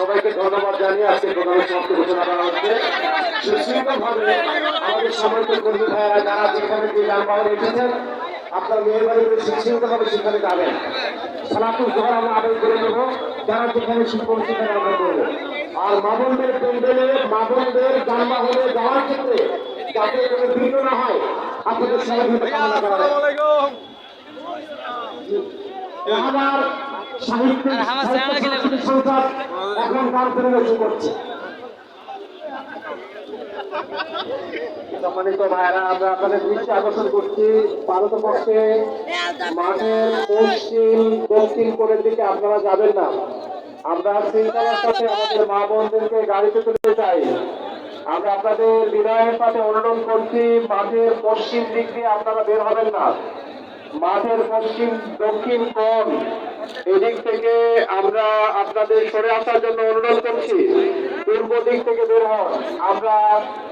ধন্যবাদ জানিয়ে আজকে প্রোগ্রামের সমাপ্তি ঘোষণা করা হচ্ছে। সুশৃঙ্খলভাবে আমাদের সম্মানিত কর্মী ভাইয়েরা যারা যেখানে যে যানবাহন এসেছেন আপনার মেহরবানি করে সুশৃঙ্খলভাবে সেখানে যাবেন। সালাতুল জোহর আমরা আদায় করে নেব। যারা যেখানে শিল্প সেখানে আমরা করব। আর মামনদের প্যান্ডেলে মামনদের যানবাহনে যাওয়ার ক্ষেত্রে যাতে কোনো বিঘ্ন না হয় আপনাদের সহযোগিতা কামনা করা হয়। আমার সাহিত্য সংসদ এখন তার পরিবেশন করছে। সম্মানিত ভাইরা আমরা আপনাদের দৃষ্টি আকর্ষণ করছি। ভারতবর্ষে মাঠের পশ্চিম, দক্ষিণ দিকে আপনারা যাবেন না। আমরা শৃঙ্খলার সাথে আমাদের মা বোনদেরকে গাড়িতে তুলতে চাই। আমরা আপনাদের বিনয়ের সাথে অনুরোধ করছি, মাঠের পশ্চিম দিক দিয়ে আপনারা বের হবেন না। মাঠের পশ্চিম, দক্ষিণ কোণ এদিক থেকে আমরা আপনাদের সরে আসার জন্য অনুরোধ করছি। পূর্ব দিক থেকে বের হন। আমরা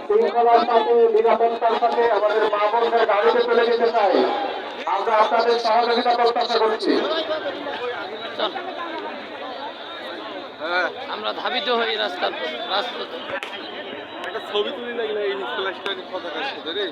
শৃঙ্খলার সাথে নিরাপত্তার সাথে আমাদের মা বোনদের গাড়িতে চলে যেতে চাই। আমরা আপনাদের সহযোগিতা প্রত্যাশা করছি। আমরা ধাবিত হই রাস্তা রাস্তা একটা ছবি তুলি লাগলে এই পতাকার সাথে রে।